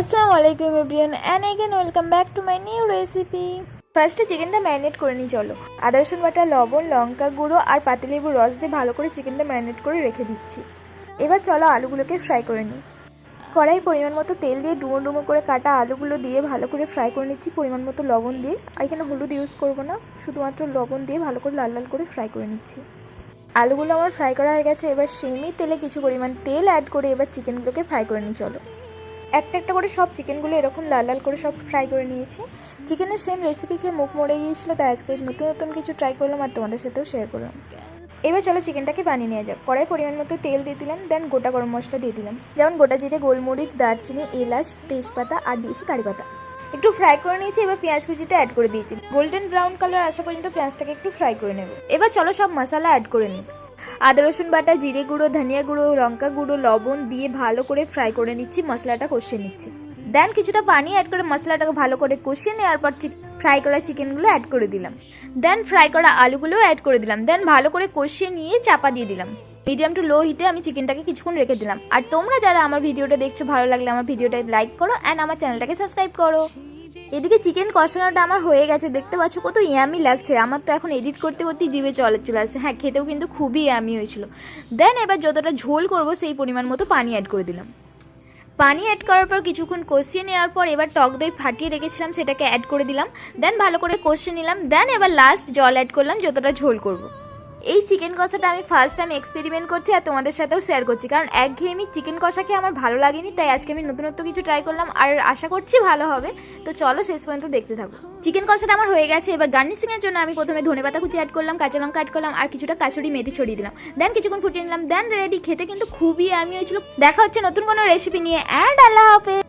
আসসালামু আলাইকুম everyone and again welcome back to my new recipe ফার্স্টে চিকেনটা ম্যারিনেট করে নিই, চলো। আদা, রসুন বাটা, লবণ, লঙ্কা গুঁড়ো আর পাতিলেবুর রস দিয়ে ভালো করে চিকেনটা ম্যারিনেট করে রেখে দিচ্ছি। এবার চলো আলুগুলোকে ফ্রাই করে নিই। কড়াই পরিমাণ মতো তেল দিয়ে ডুমো ডুমো করে কাটা আলুগুলো দিয়ে ভালো করে ফ্রাই করে নিচ্ছি পরিমাণ মতো লবণ দিয়ে। আর এখানে হলুদ ইউজ করব না, শুধুমাত্র লবণ দিয়ে ভালো করে লাল লাল করে ফ্রাই করে নিচ্ছি। আলুগুলো আমার ফ্রাই করা হয়ে গেছে, এবার সেমই তেলে কিছু পরিমাণ তেল অ্যাড করে এবার চিকেনগুলোকে ফ্রাই করে নিই, চলো। একটা একটা করে সব চিকেনগুলো এরকম লাল লাল করে সব ফ্রাই করে নিয়েছি। চিকেনের সেম রেসিপি খেয়ে মুখ মরে গিয়েছিল, তাই আজকে নতুন নতুন কিছু ট্রাই করলাম আর তোমাদের সাথেও শেয়ার করলাম। এবার চলো চিকেনটাকে বানিয়ে নেওয়া যাক। কড়াই পরিমাণ মতো তেল দিয়ে দিলাম দেন গোটা গরম মশলা দিয়ে দিলাম। যেমন গোটা জিরে, গোলমরিচ, দারচিনি, এলাচ, তেজপাতা আর দিয়েছি কারি পাতা। একটু ফ্রাই করে নিয়েছি, এবার পেঁয়াজ কুচিটা অ্যাড করে দিয়েছি। গোল্ডেন ব্রাউন কালার আসা পর্যন্ত পেঁয়াজটাকে একটু ফ্রাই করে নেব। এবার চলো সব মশলা অ্যাড করে নিই। আদা, রসুন বাটা, জিরে গুঁড়ো, ধনিয়া গুঁড়ো, লঙ্কা গুঁড়ো, লবণ দিয়ে ভালো করে ফ্রাই করে নিচ্ছি, মশলাটা কষিয়ে নিচ্ছি। দেন কিছুটা পানি অ্যাড করে মশলাটাকে ভালো করে কষিয়ে নেওয়ার পর ফ্রাই করা চিকেনগুলো অ্যাড করে দিলাম। দেন ফ্রাই করা আলুগুলোও অ্যাড করে দিলাম। দেন ভালো করে কষিয়ে নিয়ে চাপা দিয়ে দিলাম। মিডিয়াম টু লো হিটে আমি চিকেনটাকে কিছুক্ষণ রেখে দিলাম। আর তোমরা যারা আমার ভিডিওটা দেখছ, ভালো লাগলে আমার ভিডিওটা লাইক করো অ্যান্ড আমার চ্যানেলটাকে সাবস্ক্রাইব করো। এদিকে চিকেন কষানোটা আমার হয়ে গেছে। দেখতে পাচ্ছ কত ইয়ামি লাগছে। আমার তো এখন এডিট করতে করতে জিভে চলে চলে আসছে। হ্যাঁ খেতেও কিন্তু খুবই ইয়ামি হয়েছিল। দেন এবার যতটা ঝোল করব, সেই পরিমাণ মতো পানি অ্যাড করে দিলাম। পানি অ্যাড করার পর কিছুক্ষণ কষিয়ে নেওয়ার পর এবার টক দই ফাটিয়ে রেখেছিলাম, সেটাকে অ্যাড করে দিলাম। দেন ভালো করে কষিয়ে নিলাম। দেন এবার লাস্ট জল অ্যাড করলাম, যতটা ঝোল করব। এই চিকেন কষাটা আমি ফার্স্ট টাইম এক্সপেরিমেন্ট করছি আর তোমাদের সাথেও শেয়ার করছি। কারণ একঘেয়েমি চিকেন কষাকে আমার ভালো লাগেনি, তাই আজকে আমি নতুনত্ব কিছু ট্রাই করলাম আর আশা করছি ভালো হবে। তো চলো শেষ পর্যন্ত দেখতে থাকো। চিকেন কষাটা আমার হয়ে গেছে, এবার গার্নিশিং এর জন্য আমি প্রথমে ধনে পাতা কুচি অ্যাড করলাম, কাঁচা লঙ্কা অ্যাড করলাম, আর কিছুটা কাসুরি মেথি ছড়িয়ে দিলাম। দেন কিছুক্ষণ ফুটিয়ে নিলাম দেন রেডি খেতে কিন্তু খুবই আমি হয়েছিল। দেখা হচ্ছে নতুন কোনো রেসিপি নিয়ে অ্যান্ড আল্লাহ হাফেজ!